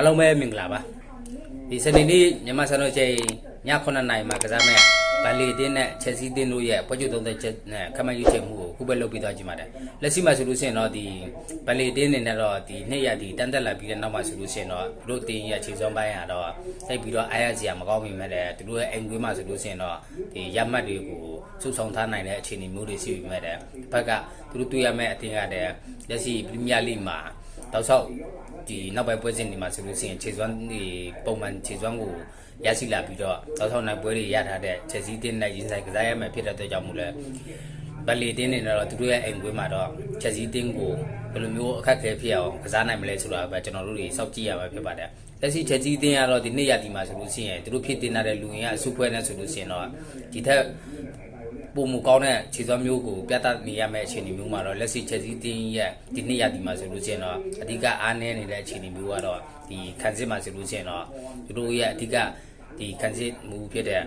အားလုံးပဲမင်္ဂလာပါဒီစနေနေ့မြန်မာစံတော်ချိန်ည9:00နာရီမှာကစားမဲ့ဗန်လီတင်းနဲ့ချက်စီတင်းတို့ရဲ့ပွဲချုပ်သုံးသက်ချက်နဲ့ခမန်းယူချက်မှုကိုခုပဲလုပ်ပြီးသွားကြည့်ပါတယ်လက်ရှိမှာဆိုလို့ရှိရင်တော့ဒီဗန်လီတင်းနေနဲ့တော့ဒီနှစ်ရက်ဒီတန်တက်လာပြီးတဲ့နောက်မှာဆိုလို့ရှိရင်တော့သူတို့တင်းရဲ့ခြေစွမ်းပိုင်းကတော့စိတ်ပြီးတော့အားရစရာမကောင်းမိမဲ့တဲ့သူတို့ရဲ့အိမ်ကွေးမှာဆိုလို့ရှိရင်တော့ဒီရမှတ်တွေကိုစုဆောင်ထားနိုင်တဲ့အခြေအနေမျိုးတွေရှိပြီးမဲ့တဲ့ဘက်ကသူတို့တွေ့ရမယ့်အတင်းရတဲ့လက်ရှိပရီးမီးယားလိမှာ တောက်လျှောက်ဒီနောက်ပိုင်းပွဲစဉ်တွေမှာဆိုလို့ရှိရင်ခြေစွမ်းတွေပုံမှန်ခြေစွမ်းကိုရရှိလာပြီးတော့တောက်လျှောက်နိုင်ပွဲတွေရထားတဲ့ချက်စီးတင်းနဲ့ရင်ဆိုင်ကစားရမယ်ဖြစ်တဲ့အတွက်ကြောင့်မို့လဲဗလီတင်းနေတော့သူတို့ရဲ့အိမ်ကွေးမှာတော့ချက်စီးတင်းကိုဘယ်လိုမျိုးအခက်အခဲဖြစ်အောင်ကစားနိုင်မလဲဆိုတာပဲကျွန်တော်တို့တွေစောင့်ကြည့်ရမှာဖြစ်ပါတယ်လက်ရှိချက်ကြီးတင်းကတော့ဒီနေ့ရဒီမှာဆိုလို့ရှိရင်သူတို့ဖြစ်တင်တဲ့လူရင်းကအစုဖွဲ့နေဆိုလို့ရှိရင်တော့ဒီထက် ပုံမကောင်းတဲ့ခြေစွမ်းမျိုးကိုပြသနေရမယ့်အခြေအနေမျိုးမှာတော့လက်ရှိချက်စီးတင်းရဲ့ဒီနေ့ရဒီမှာဆိုလို့ရှိရင်တော့အဓိကအားနည်းနေတဲ့အခြေအနေမျိုးကတော့ဒီခန်းစစ်မှာဆိုလို့ရှိရင်တော့သူတို့ရဲ့အဓိကဒီခန်းစစ်မူဖြစ်တဲ့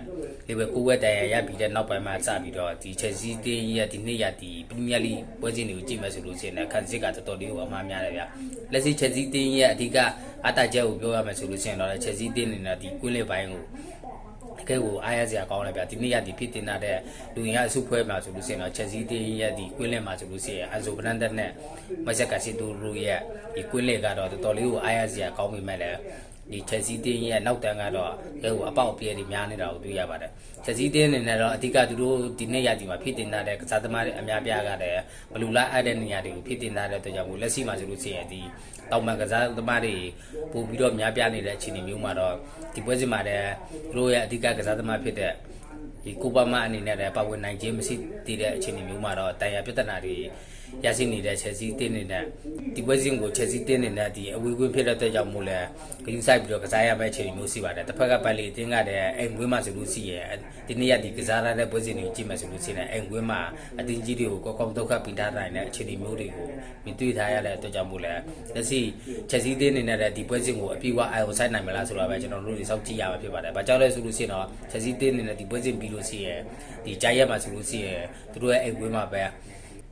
လေဝယ်ကိုဝက်တန်ရရပြီးတဲ့နောက်ပိုင်းမှာစပြီးတော့ဒီချက်စီးတင်းရဲ့ဒီနေ့ရဒီပရီးမီးယားလိပွဲစဉ်တွေကိုကြည့်မယ်ဆိုလို့ရှိရင်ခန်းစစ်ကတော်တော်လေးကိုအမှားများတယ်ဗျလက်ရှိချက်စီးတင်းရဲ့အဓိကအတားချက်ကိုပြောရမယ်ဆိုလို့ရှိရင်တော့ချက်စီးတင်းနေတဲ့ဒီကွင်းလေးပိုင်းကို တကယ်ကိုအားရစရာကောင်းတယ်ဗျဒီနေ့ရဒီဖြစ်တင်လာတဲ့လူရင်းအစုဖွဲမှာဆိုလို့ရှိရင်တော့ချက်စီးတင်းရဲ့ဒီကွင်းလင်းမှာဆိုလို့ရှိရင်အဇိုဘရန်ဒက်နဲ့မဆက်ကစီတိုရိုရဲ့ဒီကွင်းလေကတော့တော်တော်လေးကိုအားရစရာကောင်းပြီမဲ့လည်း ဒီချက်စီးတင်းရဲ့နောက်တန်းကတော့အဲဟိုအပေါက်အပြဲတွေများနေတာကိုတွေ့ရပါတယ်ချက်စီးတင်းအနေနဲ့တော့အဓိကသူတို့ဒီနေ့ရဒီမှာဖြစ်တင်လာတဲ့ကစားသမားတွေအများပြားကလည်းဘလူလာအပ်တဲ့နေရာတွေကိုဖြစ်တင်လာတဲ့အတွက်ကြောင့်မို့လက်ရှိမှာဆိုလို့ရှိရင်ဒီတောင်ပန်ကစားသမားတွေပို့ပြီးတော့များပြားနေတဲ့အခြေအနေမျိုးမှာတော့ဒီပွဲစဉ်မှာလည်းသူတို့ရဲ့အဓိကကစားသမားဖြစ်တဲ့ဒီကိုပါမအနေနဲ့လည်းပါဝင်နိုင်ခြင်းမရှိသေးတဲ့အခြေအနေမျိုးမှာတော့တိုင်ရပြဿနာတွေ ရရှိနေတဲ့ချက်စီတင်းနေတဲ့ဒီပွဲစဉ်ကိုချက်စီတင်းနေတဲ့ဒီအဝေးကွင်းဖြစ်တဲ့အတွက်ကြောင့်မို့လဲဂရုစိုက်ပြီးတော့ကစားရမယ့်အခြေအနေမျိုးရှိပါတယ်တစ်ဖက်ကပတ်လီတင်းကလည်းအိမ်ကွင်းမှာဆိုလို့ရှိရင်ဒီနေ့ရဒီကစားရတဲ့ပွဲစဉ်တွေကိုကြည့်မယ်ဆိုလို့ရှိရင်အိမ်ကွင်းမှာအတင်းကြီးတွေကိုကောက်ကောက်ဒုက္ခပိထားနိုင်တဲ့အခြေအနေမျိုးတွေကိုမြင်တွေ့ထားရတဲ့အတွက်ကြောင့်မို့လဲလက်ရှိချက်စီတင်းနေတဲ့ဒီပွဲစဉ်ကိုအပြည့်အဝအာရုံစိုက်နိုင်မလားဆိုတာပဲကျွန်တော်တို့တွေစောင့်ကြည့်ရမှာဖြစ်ပါတယ်။ဘာကြောင့်လဲဆိုလို့ရှိရင်တော့ချက်စီတင်းနေတဲ့ဒီပွဲစဉ်ပြီးလို့ရှိရင်ဒီဂျိုင်ရက်မှာဆိုလို့ရှိရင်သူတို့ရဲ့အိမ်ကွင်းမှာပဲ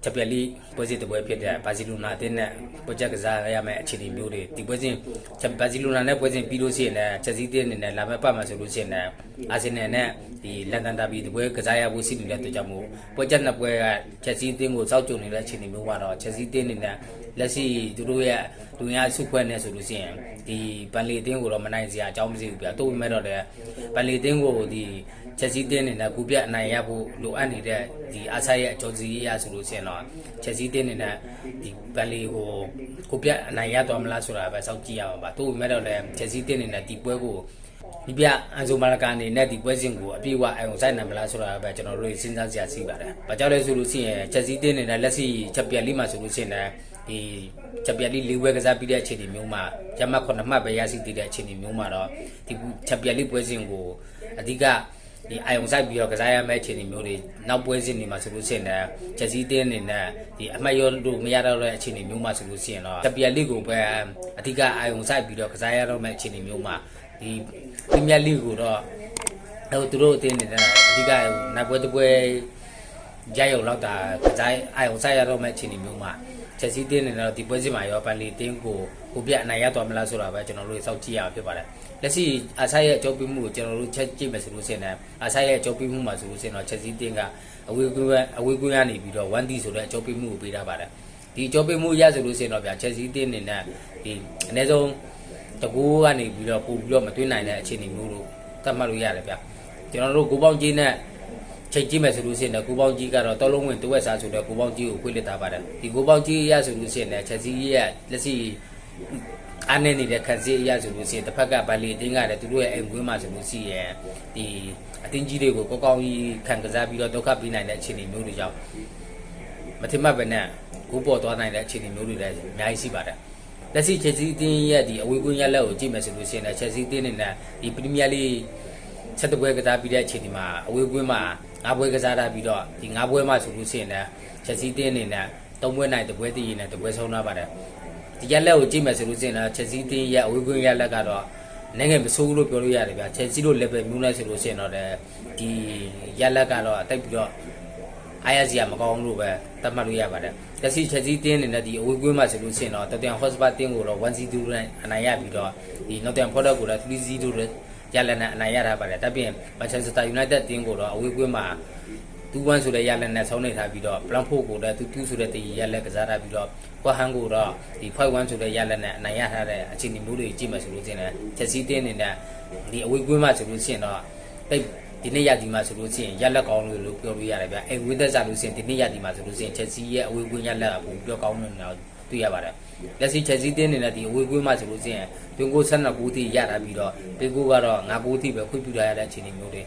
ချက်ပြက်လီပွဲစဉ်တစ်ပွဲဖြစ်တဲ့ဘာစီလိုနာအသင်းနဲ့ပွဲချက်ကစားရမယ့်အခြေအနေမျိုးတွေဒီပွဲစဉ်ချက်ဘာစီလိုနာနဲ့ပွဲစဉ်ပြီးလို့ရှိရင်လည်းချက်စီးတင်းအနေနဲ့လာမယ့်ပတ်မှာဆိုလို့ရှိရင်လည်းအာဆင်နယ်နဲ့ဒီလန်ဒန်ဒါဘီဒီပွဲကစားရဖို့ရှိနေတဲ့အတွက်ကြောင့်မို့ပွဲချက်နှစ်ပွဲကချက်စီးတင်းကိုစောက်ကြုံနေတဲ့အခြေအနေမျိုးကတော့ချက်စီးတင်းအနေနဲ့လက်ရှိသူတို့ရဲ့ လူများစုဖွဲ့နေဆိုလို့ရှိရင်ဒီပန်လီအသင်းကိုတော့မနိုင်စရာအကြောင်းမရှိဘူးဗျာတိုးမဲ့တော့လည်းပန်လီအသင်းကိုဒီချက်စီးတင်းနေတဲ့ကူပြအနိုင်ရဖို့လိုအပ်နေတဲ့ဒီအားစားရဲ့အကျော်စီရဆိုလို့ရှိရင်တော့ချက်စီးတင်းနေတဲ့ဒီပန်လီကိုကူပြအနိုင်ရသွားမလားဆိုတာပဲစောင့်ကြည့်ရမှာပါတိုးမဲ့တော့လည်းချက်စီးတင်းနေတဲ့ဒီပွဲကိုဒီပြအန်ဆိုမာလကာအနေနဲ့ဒီပွဲစဉ်ကိုအပြည့်အဝအယုံဆိုင်နိုင်မလားဆိုတာပဲကျွန်တော်တို့စဉ်းစားစရာရှိပါတယ်။ဘာကြောင့်လဲဆိုလို့ရှိရင်ချက်စီးတင်းနေတဲ့လက်ရှိချက်ပြက်လေးမှာဆိုလို့ရှိရင် ဒီချက်ပြက်လေးလေးဝဲကစားပြီးတဲ့အခြေအနေမျိုးမှာရမတ်9မှတ်ပဲရရှိသေးတဲ့အခြေအနေမျိုးမှာတော့ဒီချက်ပြက်လေးပွဲစဉ်ကိုအဓိကဒီအာယုံဆိုင်ပြီးတော့ကစားရမယ့်အခြေအနေမျိုးတွေနောက်ပွဲစဉ်တွေမှာဆိုလို့ရှိရင်လည်းချက်စီးတင်းနေနဲ့ဒီအမှတ်ရောလို့မရတော့တဲ့အခြေအနေမျိုးမှာဆိုလို့ရှိရင်တော့ချက်ပြက်လေးကိုပဲအဓိကအာယုံဆိုင်ပြီးတော့ကစားရတော့မယ့်အခြေအနေမျိုးမှာဒီပရီးမီးယားလိကိုတော့ဟိုသူတို့အတင်းနေတဲ့အဓိကဟိုနောက်ပွဲတစ်ပွဲကြိုက်ရုံလောက်တာကစားအာယုံဆိုင်ရတော့မယ့်အခြေအနေမျိုးမှာ ချက်စီးတင်းနေတော့ဒီပွဲစဉ်မှာရောပန်လီတင်းကိုကိုပြအနိုင်ရသွားမလားဆိုတာပဲကျွန်တော်တို့စောင့်ကြည့်ရအောင်ဖြစ်ပါတယ်လက်ရှိအာဆိုင်ရဲ့အကျုပ်ပြီးမှုကိုကျွန်တော်တို့ချက်ကြည့်မယ်ဆိုလို့ရှိရင်အာဆိုင်ရဲ့အကျုပ်ပြီးမှုမှာဆိုလို့ရှိရင်တော့ချက်စီးတင်းကအဝေးကွင်းအဝေးကွင်းကနေပြီးတော့ 1D ဆိုတဲ့အကျုပ်ပြီးမှုကိုပေးထားပါတယ်ဒီအကျုပ်ပြီးမှုရဆိုလို့ရှိရင်တော့ဗျာချက်စီးတင်းနေနဲ့ဒီအနည်းဆုံးတကူကနေပြီးတော့ပို့ပြီးတော့မသွင်းနိုင်တဲ့အခြေအနေမျိုးတို့သတ်မှတ်လို့ရတယ်ဗျကျွန်တော်တို့ကိုပေါင်းကြီးနဲ့ ချိန်ကြည့်မယ်ဆိုလို့ရှိရင်ကိုပေါင်းကြီးကတော့တောလုံးဝင်တဝက်စားဆိုတော့ကိုပေါင်းကြီးကိုခွေးလက်ထားပါတယ်ဒီကိုပေါင်းကြီးရဆိုလို့ရှိရင်ချက်စီရဲ့လက်ရှိအားနေနေတဲ့ခက်စီရဆိုလို့ရှိရင်တစ်ဖက်ကဗလီတင်းကလည်းသူတို့ရဲ့အိမ်ကွင်းမှာဆိုလို့ရှိရင်ဒီအတင်းကြီးတွေကိုကောက်ကောက်ကြီးခံကစားပြီးတော့ဒုက္ခပေးနိုင်တဲ့အခြေအနေမျိုးတွေကြောင့်မထင်မှတ်ပဲနဲ့ကိုပေါ်သွားနိုင်တဲ့အခြေအနေမျိုးတွေလည်းအများကြီးရှိပါတယ်လက်ရှိချက်စီအတင်းရဲ့ဒီအဝေးကွင်းရလက်ကိုကြည့်မယ်ဆိုလို့ရှိရင်ချက်စီအတင်းနဲ့ဒီပရီးမီးယားလိဆက်တပွဲကစားပြီးတဲ့အခြေအနေမှာအဝေးကွင်းမှာ ငါးပွဲကစားတာပြီးတော့ဒီငါးပွဲမှာဆိုလို့ရှိရင်လည်းချက်စီတင်းအနေနဲ့သုံးပွဲနိုင်တပွဲတည်ရင်လည်းတပွဲဆုံးသွားပါတယ်ဒီရက်လက်ကိုကြည့်မယ်ဆိုလို့ရှိရင်လည်းချက်စီတင်းရဲ့အဝေးကွင်းရက်လက်ကတော့နိုင်ငံမဆိုးဘူးလို့ပြောလို့ရတယ်ဗျာချက်စီတို့ level မျိုးနဲ့ဆိုလို့ရှိရင်တော့ဒီရက်လက်ကတော့အတိတ်ပြီးတော့အားရစရာမကောင်းဘူးလို့ပဲသတ်မှတ်လို့ရပါတယ်လက်ရှိချက်စီတင်းနေတဲ့ဒီအဝေးကွင်းမှာဆိုလို့ရှိရင်တော့တတန် hotspot တင်းကိုတော့ 1C2 နဲ့အနိုင်ရပြီးတော့ဒီ Northern Forest ကိုလည်း 3C2 နဲ့ ရလက်နဲ့အနိုင်ရထားပါတယ်တပ်ပြင် Manchester United တင်းကိုတော့အဝေးကွင်းမှာ2-1ဆိုတဲ့ရလက်နဲ့ဆုံးနေထားပြီးတော့ Brentford ကိုလည်း2-2ဆိုတဲ့တည်ရလက်ကစားထားပြီးတော့ West Ham ကိုတော့ဒီ5-1ဆိုတဲ့ရလက်နဲ့အနိုင်ရထားတဲ့အခြေအနေမျိုးတွေကြည့်မှဆိုလို့ရှိရင်လည်းချက်စီတင်းနေတဲ့ဒီအဝေးကွင်းမှာဆိုလို့ရှိရင်တော့တိတ်ဒီနေ့ရဒီမှာဆိုလို့ရှိရင်ရက်လက်ကောင်းလို့လို့ပြောလို့ရတယ်ဗျအဲဝင်းသက်စားလို့ရှိရင်ဒီနေ့ရဒီမှာဆိုလို့ရှိရင်ချက်စီရဲ့အဝေးကွင်းရက်လက်ကပုံပြောကောင်းလို့တော့တွေ့ရပါတယ် လက်ရှိချက်စီတင်းနေတဲ့ဒီအဝေးကွင်းမှာဆိုလို့ရှိရင်တွင်ကို12ကူတိရတာပြီးတော့ပေကိုကတော့9ကူတိပဲခွင့်ပြုထားရတဲ့အခြေအနေမျိုးတွေ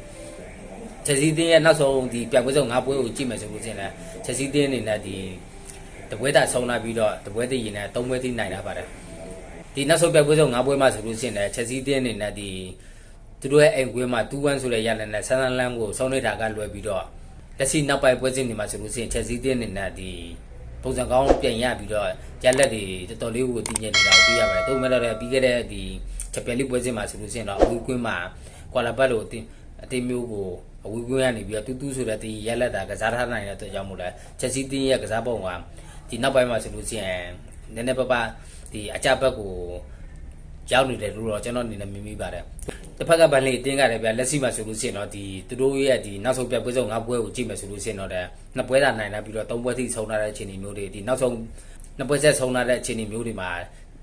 ချက်စီတင်းရဲ့နောက်ဆုံးဒီပြပွဲဆုံး9ပွဲကိုကြည့်မယ်ဆိုလို့ရှိရင်လည်းချက်စီတင်းနေတဲ့ဒီတပွဲတာဆုံးလာပြီးတော့တပွဲတည်ရင်လည်း3ပွဲတိနိုင်တာပါတယ်ဒီနောက်ဆုံးပြပွဲဆုံး9ပွဲမှာဆိုလို့ရှိရင်လည်းချက်စီတင်းနေတဲ့ဒီသူတို့ရဲ့အိမ်ကွင်းမှာ2-1ဆိုတဲ့ရလနဲ့ဆန်ဆန်လန်းကိုဆုံးနေတာကလွယ်ပြီးတော့လက်ရှိနောက်ပိုင်းပွဲစဉ်တွေမှာဆိုလို့ရှိရင်ချက်စီးတင်းနေတဲ့ဒီ ပုံစံကောင်းပြန်ရပြီးတော့ရလက်တွေတော်တော်လေးကိုတည်ငြိမ်နေတာကိုတွေ့ရပါတယ်။တုံးမဲ့တော့လည်းပြီးခဲ့တဲ့ဒီချက်ပြက်လေးပွဲစဉ်မှာဆိုလို့ရှိရင်တော့အဝေးကွင်းမှာကွာလာဘတ်လိုအတင်းအတင်းမျိုးကိုအဝေးကွင်းကနေပြီးတော့တူးတူးဆိုတဲ့ဒီရလက်တာကစားထားနိုင်တဲ့အတွက်ကြောင့်မို့လဲချက်စီးတင်းရဲ့ကစားပုံကဒီနောက်ပိုင်းမှာဆိုလို့ရှိရင်နည်းနည်းပါးပါးဒီအကြဘက်ကို ရောက်နေတယ်လို့တော့ကျွန်တော်အနေနဲ့မြင်မိပါတယ်တစ်ဖက်ကဗန်လေးအတင်းကလည်းဗျလက်ရှိမှာဆိုလို့ရှိရင်တော့ဒီသူတို့ရဲ့ဒီနောက်ဆုံးပြပွဲဆုံး၅ပွဲကိုကြည့်မယ်ဆိုလို့ရှိရင်တော့တဲ့နှစ်ပွဲသာနိုင်လာပြီးတော့၃ပွဲထိဆုံးလာတဲ့အခြေအနေမျိုးတွေဒီနောက်ဆုံးနှစ်ပွဲဆက်ဆုံးလာတဲ့အခြေအနေမျိုးတွေမှာ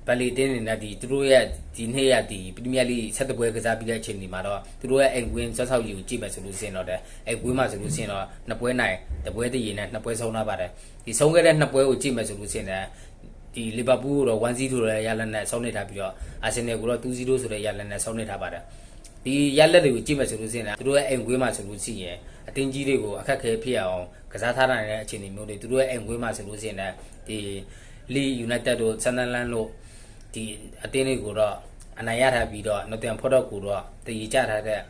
ဗန်လီတင်းနေတဲ့ဒီသူတို့ရဲ့ဒီနေ့ရဒီပရီးမီးယားလိဆက်တပွဲကစားပြီးတဲ့အခြေအနေမှာတော့သူတို့ရဲ့အိမ်ကွင်းဆက်ဆောက်ယူကြည့်မယ်ဆိုလို့ရှိရင်တော့တဲ့အိမ်ကွင်းမှာဆိုလို့ရှိရင်တော့နှစ်ပွဲနိုင်တစ်ပွဲတည်ရင်နဲ့နှစ်ပွဲဆုံးလာပါတယ်ဒီဆုံးခဲ့တဲ့နှစ်ပွဲကိုကြည့်မယ်ဆိုလို့ရှိရင်လည်း ဒီလီဗာပူးကိုတော့1-0ဆိုတဲ့ရလနဲ့ဆောင်းနေထားပြီးတော့အာဆင်နယ်ကိုတော့2-0ဆိုတဲ့ရလနဲ့ဆောင်းနေထားပါတယ်ဒီရလက်တွေကိုကြည့်မယ်ဆိုလို့ရှိရင်သူတို့ရဲ့အိမ်ကွင်းမှာဆိုလို့ရှိရင်အတင်းကြီးတွေကိုအခက်ခဲဖြစ်အောင်ကစားထားနိုင်တဲ့အခြေအနေမျိုးတွေသူတို့ရဲ့အိမ်ကွင်းမှာဆိုလို့ရှိရင်လည်းဒီလီယူနိုက်တက်တို့ဆန်ဒန်လန်တို့ဒီအတင်းတွေကိုတော့အနိုင်ရထားပြီးတော့နော်တန်ဖော့တော့ကိုတော့တည်ကြထားတဲ့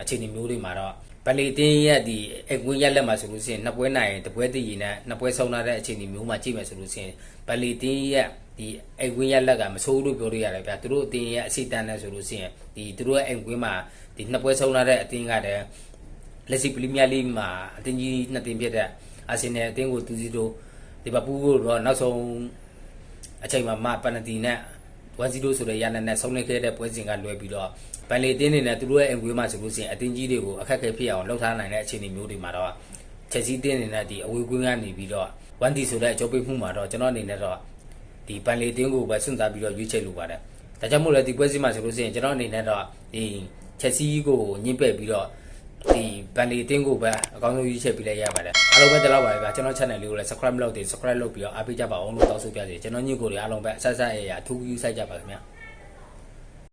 အခြေအနေမျိုးတွေမှာတော့ ဗလီတင်းရဲ့ဒီအကွင်းရက်လက်မှာဆိုလို့ရှိရင်နှစ်ပွဲနိုင်ရင်တစ်ပွဲတည်ရင်နဲ့နှစ်ပွဲဆုံးလာတဲ့အခြေအနေမျိုးမှာကြည့်မယ်ဆိုလို့ရှိရင်ဗလီတင်းရဲ့ဒီအိမ်ကွင်းရက်လက်ကမဆိုးလို့ပြောလို့ရတယ်ဗျာသူတို့အတင်းရဲ့အစိတန်းနဲ့ဆိုလို့ရှိရင်ဒီသူတို့ရဲ့အိမ်ကွင်းမှာဒီနှစ်ပွဲဆုံးလာတဲ့အတင်းကတည်းလက်ရှိပရီးမီးယားလိမှာအတင်းကြီးနှစ်တင်းဖြစ်တဲ့အာဆင်နယ်အတင်းကို2-0လီဗာပူးကိုတော့နောက်ဆုံးအချိန်မှာမပန်နတီနဲ့ 1-0ဆိုတဲ့ရလနဲ့ဆုံးနေခဲ့တဲ့ပွဲစဉ်ကလွယ်ပြီးတော့ဗန်လီတင်းနေနဲ့သူတို့ရဲ့အင်ကွေးမှာဆိုလို့ရှိရင်အတင်းကြီးတွေကိုအခက်အခဲဖြစ်အောင်လှုပ်ထားနိုင်တဲ့အခြေအနေမျိုးတွေမှာတော့ချက်စီတင်းနေတဲ့ဒီအဝေးကွင်းကနေပြီးတော့1-0ဆိုတဲ့အကျိုးပေးမှုမှာတော့ကျွန်တော်အနေနဲ့တော့ဒီဗန်လီတင်းကိုပဲစွန့်စားပြီးတော့ရွေးချယ်လိုပါတယ်ဒါကြောင့်မို့လဲဒီပွဲစဉ်မှာဆိုလို့ရှိရင်ကျွန်တော်အနေနဲ့တော့ဒီချက်စီကိုညှိပက်ပြီးတော့ ဒီဗန်လီတင်းကိုပဲအကောင်းဆုံးရွေးချယ်ပေးလိုက်ရပါတယ်အားလုံးပဲတလောက်ပါပဲဗျာကျွန်တော် channel လေးကိုလည်း subscribe လုပ်တယ် subscribe လုပ်ပြီးတော့အားပေးကြပါအောင်လို့တောင်းဆိုပြစီကျွန်တော်ညကိုတွေအားလုံးပဲအဆက်ဆက်အရာအထူးကြီးစိုက်ကြပါခင်ဗျာ